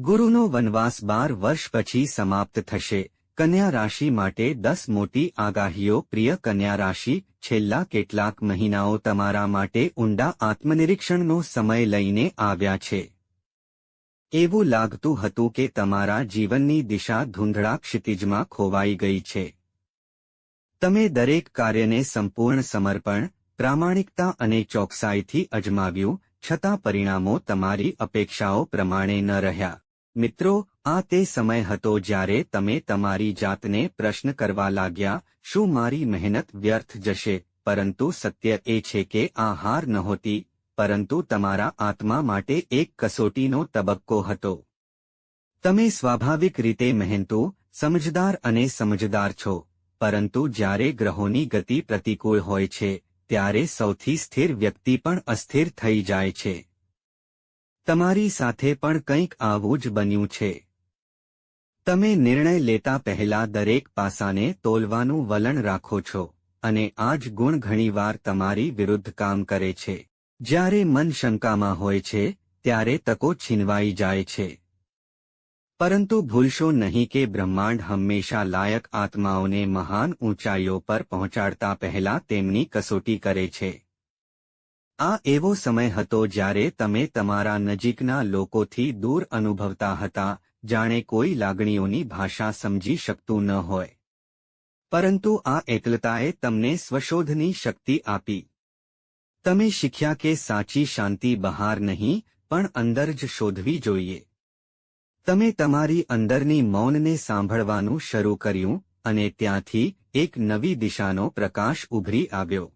ગુરુનો વનવાસ બાર વર્ષ પછી સમાપ્ત થશે. કન્યા રાશિ માટે દસ મોટી આગાહીઓ. પ્રિય કન્યા રાશિ, છેલ્લા કેટલાક મહિનાઓ તમારા માટે ઊંડા આત્મનિરીક્ષણનો સમય લઈને આવ્યા છે. એવું લાગતું હતું કે તમારા જીવનની દિશા ધૂંધળા ક્ષિતિજમાં ખોવાઈ ગઈ છે. તમે દરેક કાર્યને સંપૂર્ણ સમર્પણ, પ્રામાણિકતા અને ચોકસાઈથી અજમાવ્યું, છતાં પરિણામો તમારી અપેક્ષાઓ પ્રમાણે ન રહ્યા. મિત્રો, આ તે સમય હતો જ્યારે તમે તમારી જાતને પ્રશ્ન કરવા લાગ્યા, શું મારી મહેનત વ્યર્થ જશે? પરંતુ સત્ય એ છે કે આ હાર નહોતી, પરંતુ તમારા આત્મા માટે એક કસોટીનો તબક્કો હતો. તમે સ્વાભાવિક રીતે મહેનતુ, સમજદાર અને સમજદાર છો, પરંતુ જ્યારે ગ્રહોની ગતિ પ્રતિકૂળ હોય છે, ત્યારે સૌથી સ્થિર વ્યક્તિ પણ અસ્થિર થઈ જાય છે. તમારી સાથે પણ કંઈક આવું જ બન્યું છે. તમે નિર્ણય લેતા પહેલા દરેક પાસાને તોલવાનું વલણ રાખો છો, અને આ જ ગુણ ઘણીવાર તમારી વિરુદ્ધ કામ કરે છે. જ્યારે મન શંકામાં હોય છે, ત્યારે તકો છીનવાઈ જાય છે. પરંતુ ભૂલશો નહીં કે બ્રહ્માંડ હંમેશા લાયક આત્માઓને મહાન ઊંચાઈઓ પર પહોંચાડતા પહેલા તેમની કસોટી કરે છે. આ એવો સમય હતો જ્યારે તમે તમારા નજીકના લોકોથી દૂર અનુભવતા હતા, જાણે કોઈ લાગણીઓની ભાષા સમજી શકતું ન હોય. પરંતુ આ એકલતાએ તમને સ્વશોધની શક્તિ આપી. તમે શીખ્યા કે સાચી શાંતિ બહાર નહીં, પણ અંદર જ શોધવી જોઈએ. તમે તમારી અંદરની મૌનને સાંભળવાનું શરૂ કર્યું, અને ત્યાંથી એક નવી દિશાનો પ્રકાશ ઉભરી આવ્યો.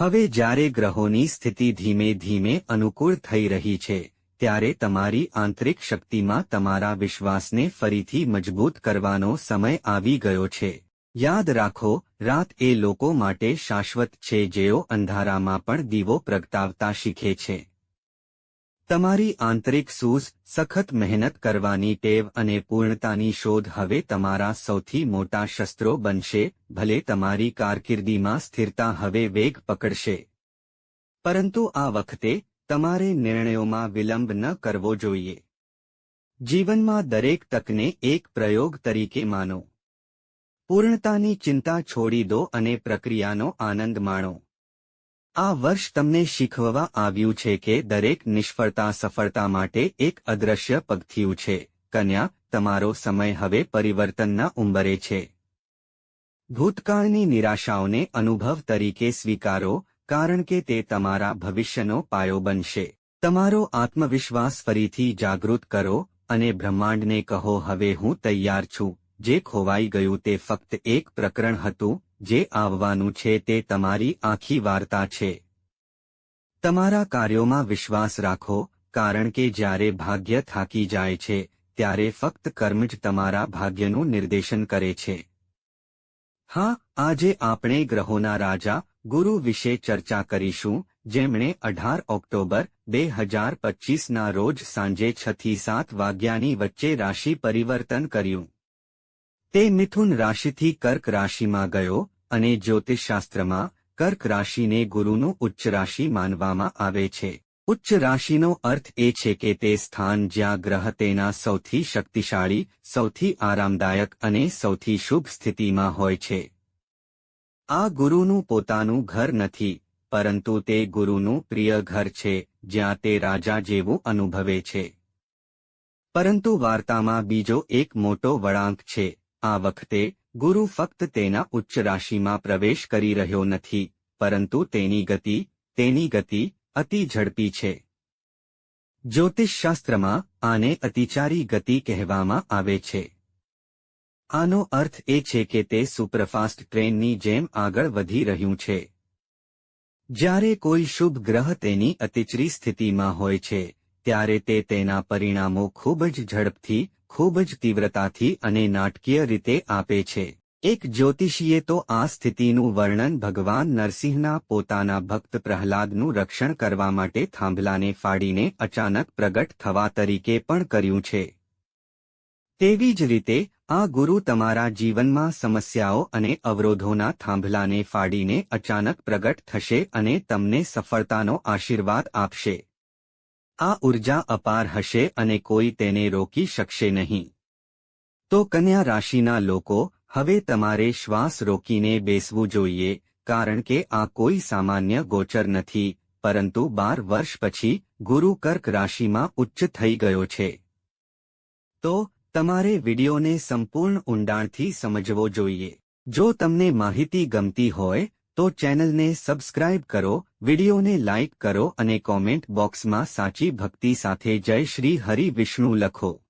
હવે જ્યારે ગ્રહોની સ્થિતિ ધીમે ધીમે અનુકૂળ થઈ રહી છે, ત્યારે તમારી આંતરિક શક્તિમાં તમારા વિશ્વાસને ફરીથી મજબૂત કરવાનો સમય આવી ગયો છે. યાદ રાખો, રાત એ લોકો માટે શાશ્વત છે જેઓ અંધારામાં પણ દીવો પ્રગટાવતા શીખે છે. તમારી આંતરિક સૂઝ, સખત મહેનત કરવાની ટેવ અને પૂર્ણતાની શોધ હવે તમારા સૌથી મોટા શસ્ત્રો બનશે, ભલે તમારી કારકિર્દીમાં સ્થિરતા હવે વેગ પકડશે. પરંતુ આ વખતે, તમારે નિર્ણયોમાં વિલંબ ન કરવો જોઈએ. જીવનમાં દરેક તકને એક પ્રયોગ તરીકે માનો. પૂર્ણતાની ચિંતા છોડી દો અને પ્રક્રિયાનો આનંદ માણો. આ વર્ષ તમને શીખવવા આવ્યું છે કે દરેક નિષ્ફળતા સફળતા માટે એક અદ્રશ્ય પગથિયું છે. કન્યા, તમારો સમય હવે પરિવર્તનના ઉંબરે છે. ભૂતકાળની નિરાશાઓને અનુભવ તરીકે સ્વીકારો, કારણ કે તે તમારા ભવિષ્યનો પાયો બનશે. તમારો આત્મવિશ્વાસ ફરીથી જાગૃત કરો અને બ્રહ્માંડને કહો, હવે હું તૈયાર છું. જે ખોવાઈ ગયું તે ફક્ત એક પ્રકરણ હતું જે આવવાનું છે તે તમારી આખી વાર્તા છે. તમારા કાર્યોમાં વિશ્વાસ રાખો, કારણ કે જ્યારે ભાગ્ય થાકી જાય છે, ત્યારે ફક્ત કર્મ જ તમારા ભાગ્યનું નિર્દેશન કરે છે. હા, આજે આપણે ગ્રહોના રાજા, ગુરુ વિશે ચર્ચા કરીશું, જેમણે અઢાર ઓક્ટોબર, બે હજાર પચીસના રોજ સાંજે છથી સાત વાગ્યાની વચ્ચે રાશિ પરિવર્તન કર્યું. તે મિથુન રાશિથી કર્ક રાશિમાં ગયો અને જ્યોતિષશાસ્ત્રમાં કર્ક રાશિને ગુરુનું ઉચ્ચ રાશિ માનવામાં આવે છે. ઉચ્ચ રાશિનો અર્થ એ છે કે તે સ્થાન જ્યાં ગ્રહ તેના સૌથી શક્તિશાળી, સૌથી આરામદાયક અને સૌથી શુભ સ્થિતિમાં હોય છે. આ ગુરુનું પોતાનું ઘર નથી, પરંતુ તે ગુરુનું પ્રિય ઘર છે, જ્યાં તે રાજા જેવું અનુભવે છે. પરંતુ વાર્તામાં બીજો એક મોટો વળાંક છે આ વખતે ગુરુ ફક્ત તેના ઉચ્ચ રાશિમાં પ્રવેશ કરી રહ્યો નથી, પરંતુ તેની ગતિ તેની ગતિ અતિ ઝડપી છે. જ્યોતિષશાસ્ત્રમાં આને અતિચારી ગતિ કહેવામાં આવે છે. આનો અર્થ એ છે કે તે સુપરફાસ્ટ ટ્રેનની જેમ આગળ વધી રહ્યું છે. જ્યારે કોઈ શુભ ગ્રહ તેની અતિચરી સ્થિતિમાં હોય છે, ત્યારે તે તેના પરિણામો ખૂબ જ ઝડપથી ખૂબ જ તીવ્રતાથી અને નાટકીય રીતે આપે છે. એક જ્યોતિષીએ તો આ સ્થિતિનું વર્ણન ભગવાન નરસિંહના પોતાના ભક્ત પ્રહલાદનું રક્ષણ કરવા માટે થાંભલાને ફાડીને અચાનક પ્રગટ થવા તરીકે પણ કર્યું છે. તેવી જ રીતે, આ ગુરુ તમારા જીવનમાં સમસ્યાઓ અને અવરોધોના થાંભલાને ફાડીને અચાનક પ્રગટ થશે અને તમને સફળતાનો આશીર્વાદ આપશે. આ ઊર્જા અપાર હશે અને કોઈ તેને રોકી શકશે નહીં. તો કન્યા રાશિના લોકો, હવે તમારે શ્વાસ રોકીને બેસવું જોઈએ, કારણ કે આ કોઈ સામાન્ય ગોચર નથી, પરંતુ બાર વર્ષ પછી ગુરુ કર્ક રાશિમાં ઉચ્ચ થઈ ગયો છે. તો તમારે વિડિયોને સંપૂર્ણ ઊંડાણથી સમજવો જોઈએ. જો તમને માહિતી ગમતી હોય તો ચેનલને સબસ્ક્રાઇબ કરો, વિડીયોને લાઇક કરો અને કોમેન્ટ બોક્સમાં સાચી ભક્તિ સાથે જય શ્રી હરિ વિષ્ણુ લખો.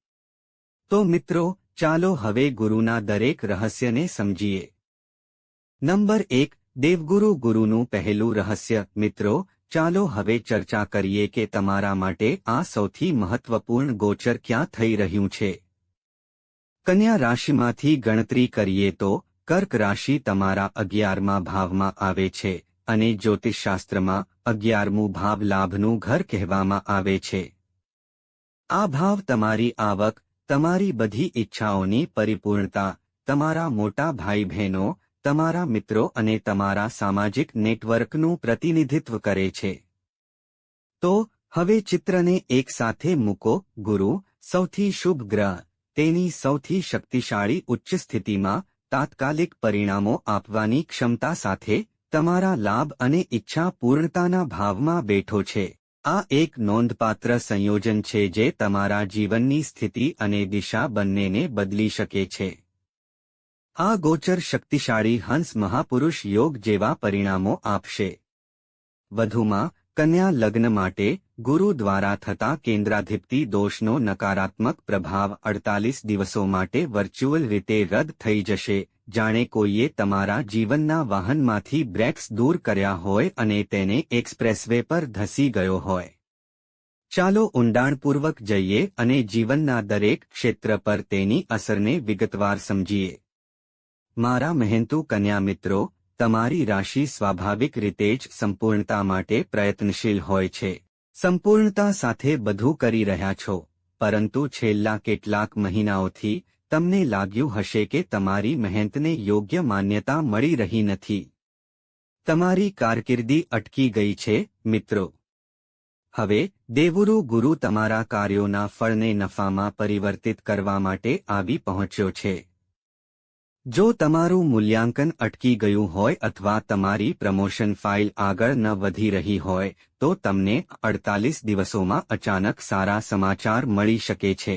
તો મિત્રો, ચાલો હવે ગુરુના દરેક રહસ્યને સમજીએ. નંબર એક, દેવગુરુ ગુરુનું પહેલું રહસ્ય. મિત્રો, ચાલો હવે ચર્ચા કરીએ કે તમારા માટે આ સૌથી મહત્વપૂર્ણ ગોચર ક્યાં થઈ રહ્યું છે? કન્યા રાશિમાંથી ગણતરી કરીએ તો કર્ક રાશિ તમારા અગિયારમા ભાવમાં આવે છે અને જ્યોતિષશાસ્ત્રમાં અગિયારમું ભાવ લાભનું ઘર કહેવામાં આવે છે. આ ભાવ તમારી આવક, તમારી બધી ઈચ્છાઓની પરિપૂર્ણતા, તમારા મોટા ભાઈ બહેનો તમારા મિત્રો અને તમારા સામાજિક નેટવર્કનું પ્રતિનિધિત્વ કરે છે. તો, હવે ચિત્રને એકસાથે મૂકો, ગુરુ, સૌથી શુભ ગ્રહ, તેની સૌથી શક્તિશાળી ઉચ્ચ સ્થિતિમાં તાત્કાલિક પરિણામો આપવાની ક્ષમતા સાથે તમારા લાભ અને ઈચ્છા પૂર્ણતાના ભાવમાં બેઠો છે. આ એક નોંધપાત્ર સંયોજન છે જે તમારા જીવનની સ્થિતિ અને દિશા બંનેને બદલી શકે છે. આ ગોચર શક્તિશાળી હંસ મહાપુરુષ યોગ જેવા પરિણામો આપશે. વધુમાં, કન્યા લગ્ન માટે ગુરુ દ્વારા થતા કેન્દ્રાધિપતિ દોષનો નકારાત્મક પ્રભાવ અડતાલીસ દિવસો માટે વર્ચ્યુઅલ રીતે રદ થઈ જશે. જાણે કોઈએ તમારા જીવનના વાહનમાંથી બ્રેક્સ દૂર કર્યા હોય અને તેને એક્સપ્રેસવે પર ધસી ગયો હોય. ચાલો ઊંડાણપૂર્વક જઈએ અને જીવનના દરેક ક્ષેત્ર પર તેની અસરને વિગતવાર સમજીએ. મારા મહેનતુ કન્યા મિત્રો, તમારી રાશિ સ્વાભાવિક રીતે જ સંપૂર્ણતા માટે પ્રયત્નશીલ હોય છે. સંપૂર્ણતા સાથે બધું કરી રહ્યા છો, પરંતુ છેલ્લા કેટલાક મહિનાઓથી તમને લાગ્યું હશે કે તમારી મહેનતને યોગ્ય માન્યતા મળી રહી નથી. તમારી કારકિર્દી અટકી ગઈ છે, મિત્રો. હવે દેવુરુ ગુરુ તમારા કાર્યોના ફળને નફામાં પરિવર્તિત કરવા માટે આવી પહોંચ્યો છે. જો તમારું મૂલ્યાંકન અટકી ગયું હોય અથવા તમારી પ્રમોશન ફાઇલ આગળ ન વધી રહી હોય, તો તમને અડતાલીસ દિવસોમાં અચાનક સારા સમાચાર મળી શકે છે.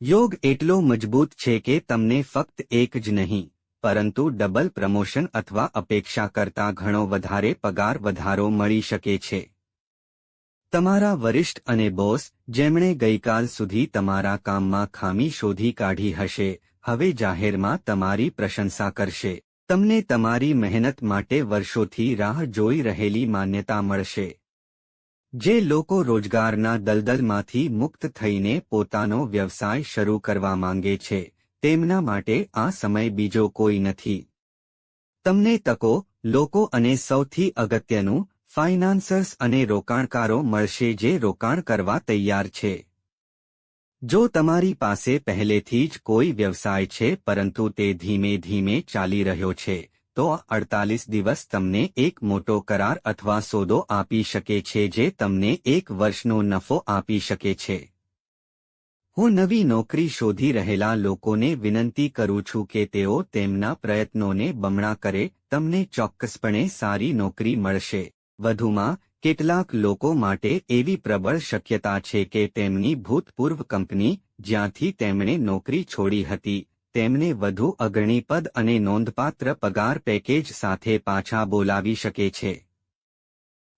યોગ એટલો મજબૂત છે કે તમને ફક્ત એક જ નહીં, પરંતુ ડબલ પ્રમોશન અથવા અપેક્ષા કરતા ઘણો વધારે પગાર વધારો મળી શકે છે. તમારા વરિષ્ઠ અને બોસ, જેમણે ગઈકાલ સુધી તમારા કામમાં ખામી શોધી કાઢી હશે હવે જાહેરમાં તમારી પ્રશંસા કરશે. તમને તમારી મહેનત માટે વર્ષોથી રાહ જોઈ રહેલી માન્યતા મળશે. જે લોકો રોજગારના દલદલમાંથી મુક્ત થઈને પોતાનો વ્યવસાય શરૂ કરવા માંગે છે, તેમના માટે આ સમય બીજો કોઈ નથી. તમને તકો, લોકો અને સૌથી અગત્યનું, ફાઇનાન્સર્સ અને રોકાણકારો મળશે જે રોકાણ કરવા તૈયાર છે. જો તમારી પાસે પહેલેથી જ કોઈ વ્યવસાય છે પરંતુ તે ધીમે ધીમે ચાલી રહ્યો છે, તો અડતાલીસ દિવસ તમને એક મોટો કરાર અથવા સોદો આપી શકે છે જે તમને એક વર્ષનો નફો આપી શકે છે. હું નવી નોકરી શોધી રહેલા લોકોને વિનંતી કરું છું કે તેઓ તેમના પ્રયત્નોને બમણા કરે, તમને ચોક્કસપણે સારી નોકરી મળશે. વધુમાં કેટલાક લોકો માટે એવી પ્રબળ શક્યતા છે કે તેમની ભૂતપૂર્વ કંપની, જ્યાંથી તેમણે નોકરી છોડી હતી, તેમને વધુ અગ્રણી પદ અને નોંધપાત્ર પગાર પેકેજ સાથે પાછા બોલાવી શકે છે.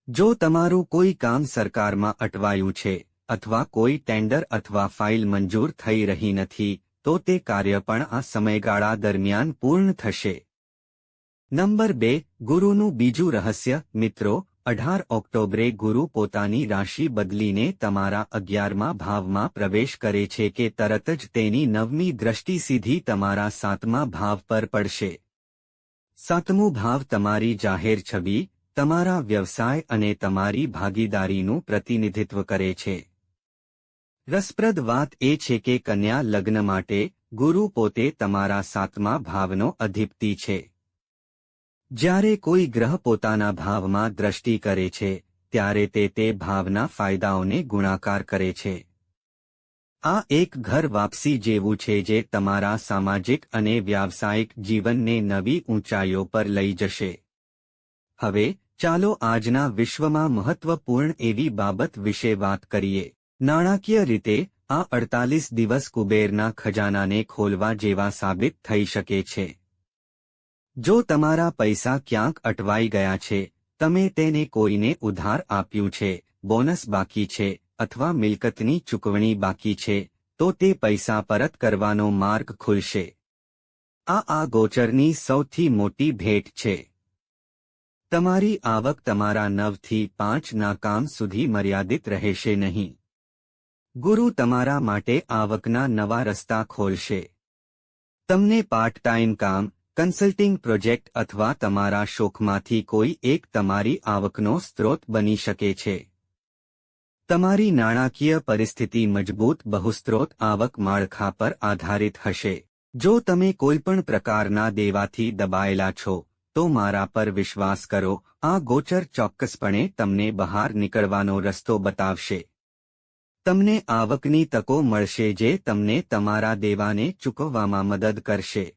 જો તમારું કોઈ કામ સરકારમાં અટવાયું છે, અથવા કોઈ ટેન્ડર અથવા ફાઇલ મંજૂર થઈ રહી નથી, તો તે કાર્ય પણ આ સમયગાળા દરમિયાન પૂર્ણ થશે. નંબર બે, ગુરુનું બીજું રહસ્ય, મિત્રો અઢાર ઓક્ટોબરે ગુરુ પોતાની રાશિ બદલીને તમારા અગિયારમા ભાવમાં પ્રવેશ કરે છે કે તરત જ તેની નવમી દ્રષ્ટિ સીધી તમારા સાતમા ભાવ પર પડશે. સાતમું ભાવ તમારી જાહેર છબી, તમારા વ્યવસાય અને તમારી ભાગીદારીનું પ્રતિનિધિત્વ કરે છે. રસપ્રદ વાત એ છે કે કન્યા લગ્ન માટે ગુરુ પોતે તમારા સાતમા ભાવનો અધિપતિ છે. જ્યારે કોઈ ગ્રહ પોતાના ભાવમાં દ્રષ્ટિ કરે છે, ત્યારે તે તે ભાવના ફાયદાઓને ગુણાકાર કરે છે. આ એક ઘર વાપસી જેવું છે જે તમારા સામાજિક અને વ્યાવસાયિક જીવનને નવી ઊંચાઈઓ પર લઈ જશે. હવે, ચાલો આજના વિશ્વમાં મહત્વપૂર્ણ એવી બાબત વિશે વાત કરીએ. નાણાકીય રીતે, આ અડતાલીસ દિવસ કુબેરના ખજાનાને ખોલવા જેવા સાબિત થઈ શકે છે. જો તમારા પૈસા ક્યાંક અટવાઈ ગયા છે, તમે તેને કોઈને ઉધાર આપ્યું છે, બોનસ બાકી છે અથવા મિલકતની ચૂકવણી બાકી છે, તો તે પૈસા પરત કરવાનો માર્ગ ખુલશે. આ આ ગોચરની સૌથી મોટી ભેટ છે. તમારી આવક તમારા નવથી પાંચના કામ સુધી મર્યાદિત રહેશે નહીં. ગુરુ તમારા માટે આવકના નવા રસ્તા ખોલશે. તમને પાર્ટ ટાઈમ કામ કન્સલ્ટિંગ પ્રોજેક્ટ અથવા તમારા શોખમાંથી કોઈ એક તમારી આવકનો સ્ત્રોત બની શકે છે. તમારી નાણાકીય પરિસ્થિતિ મજબૂત બહુસ્ત્રોત આવક માળખા પર આધારિત હશે. જો તમે કોઈપણ પ્રકારના દેવાથી દબાયેલા છો, તો મારા પર વિશ્વાસ કરો, આ ગોચર ચોક્કસપણે તમને બહાર નીકળવાનો રસ્તો બતાવશે. તમને આવકની તકો મળશે જે તમને તમારા દેવાને ચૂકવવામાં મદદ કરશે.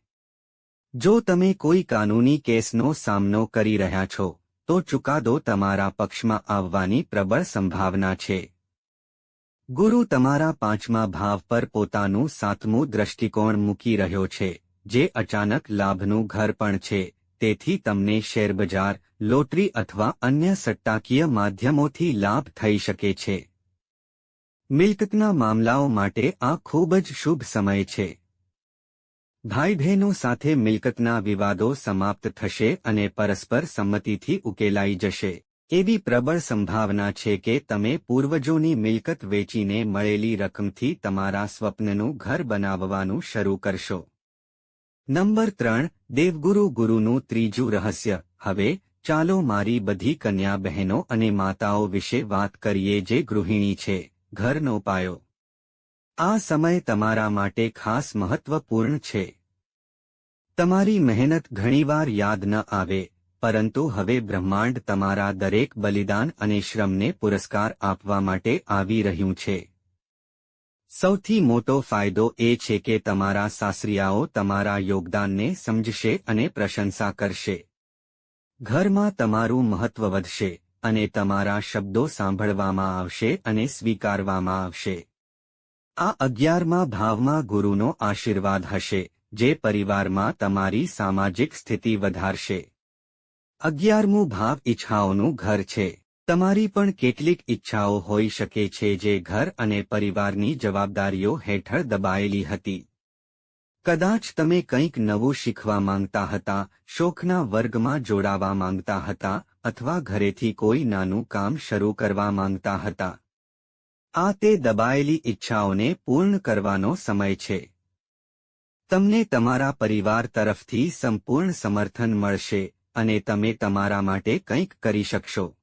જો તમે કોઈ કાનૂની કેસનો સામનો કરી રહ્યા છો, તો ચુકાદો તમારા પક્ષમાં આવવાની પ્રબળ સંભાવના છે. ગુરુ તમારા પાંચમા ભાવ પર પોતાનું સાતમું દ્રષ્ટિકોણ મૂકી રહ્યો છે, જે અચાનક લાભનું ઘર પણ છે, તેથી તમને શેરબજાર, લોટરી અથવા અન્ય સટ્ટાકીય માધ્યમોથી લાભ થઈ શકે છે. મિલકતના મામલાઓ માટે આ ખૂબ જ શુભ સમય છે. ભાઈ બહેનો સાથે મિલકતના વિવાદો સમાપ્ત થશે અને પરસ્પર સંમતિથી ઉકેલાઈ જશે. એવી પ્રબળ સંભાવના છે કે તમે પૂર્વજોની મિલકત વેચીને મળેલી રકમથી તમારા સ્વપ્નનું ઘર બનાવવાનું શરૂ કરશો. નંબર ત્રણ, દેવગુરુ ગુરુનું ત્રીજું રહસ્ય. હવે, ચાલો મારી બધી કન્યા બહેનો અને માતાઓ વિશે વાત કરીએ જે ગૃહિણી છે, ઘરનો પાયો. આ સમય તમારા માટે ખાસ મહત્વપૂર્ણ છે. તમારી મહેનત ઘણીવાર યાદ ન આવે, પરંતુ હવે બ્રહ્માંડ તમારા દરેક બલિદાન અને શ્રમને પુરસ્કાર આપવા માટે આવી રહ્યું છે. સૌથી મોટો ફાયદો એ છે કે તમારા સાસરિયાઓ તમારા યોગદાનને સમજશે અને પ્રશંસા કરશે. ઘરમાં તમારું મહત્વ વધશે અને તમારા શબ્દો સાંભળવામાં આવશે અને સ્વીકારવામાં આવશે. આ અગિયારમા ભાવમાં ગુરુનો આશીર્વાદ હશે, જે પરિવારમાં તમારી સામાજિક સ્થિતિ વધારશે. અગિયારમું ભાવ ઈચ્છાઓનું ઘર છે. તમારી પણ કેટલીક ઈચ્છાઓ હોઈ શકે છે જે ઘર અને પરિવારની જવાબદારીઓ હેઠળ દબાયેલી હતી. કદાચ તમે કંઈક નવું શીખવા માંગતા હતા, શોખના વર્ગમાં જોડાવા માંગતા હતા, અથવા ઘરેથી કોઈ નાનું કામ શરૂ કરવા માંગતા હતા. આ તે દબાયેલી ઈચ્છાઓને પૂર્ણ કરવાનો સમય છે. તમને તમારા પરિવાર તરફથી સંપૂર્ણ સમર્થન મળશે અને તમે તમારા માટે કંઈક કરી શકશો.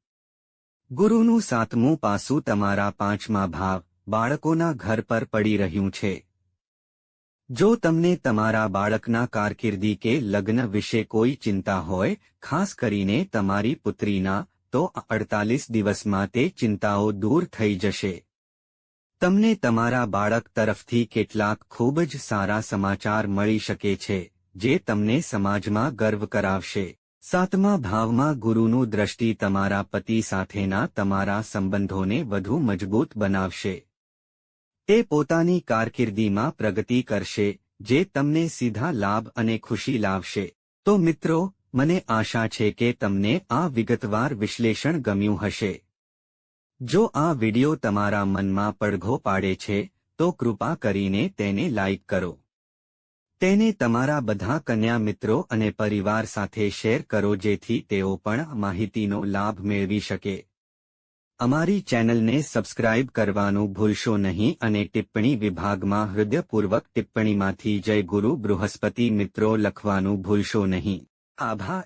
ગુરુનું સાતમું પાસું તમારા પાંચમા ભાવ બાળકોના ઘર પર પડી રહ્યું છે. જો તમને તમારા બાળકના કારકિર્દી કે લગ્ન વિશે કોઈ ચિંતા હોય, ખાસ કરીને તમારી પુત્રીના, તો અડતાલીસ દિવસમાં તે ચિંતાઓ દૂર થઈ જશે. તમને તમારા બાળક તરફથી કેટલાક ખૂબ જ સારા સમાચાર મળી શકે છે, જે તમને સમાજમાં ગર્વ કરાવશે. સાતમા ભાવમાં ગુરુનું દ્રષ્ટિ તમારા પતિ સાથેના તમારા સંબંધોને વધુ મજબૂત બનાવશે. તે પોતાની કારકિર્દીમાં પ્રગતિ કરશે, જે તમને સીધા લાભ અને ખુશી લાવશે. તો મિત્રો, મને આશા છે કે તમને આ વિગતવાર વિશ્લેષણ ગમ્યું હશે. જો આ વિડિયો તમારા મનમાં પડઘો પાડે છે, તો કૃપા કરીને તેને લાઇક કરો. તેને તમારા બધા કન્યા મિત્રો અને પરિવાર સાથે શેર કરો જેથી તેઓ પણ માહિતીનો લાભ મેળવી શકે. અમારી ચેનલને સબસ્ક્રાઇબ કરવાનું ભૂલશો નહીં અને ટિપ્પણી વિભાગમાં હૃદયપૂર્વક ટિપ્પણીમાંથી જય ગુરુ બૃહસ્પતિ મિત્રો લખવાનું ભૂલશો નહીં. આભાર.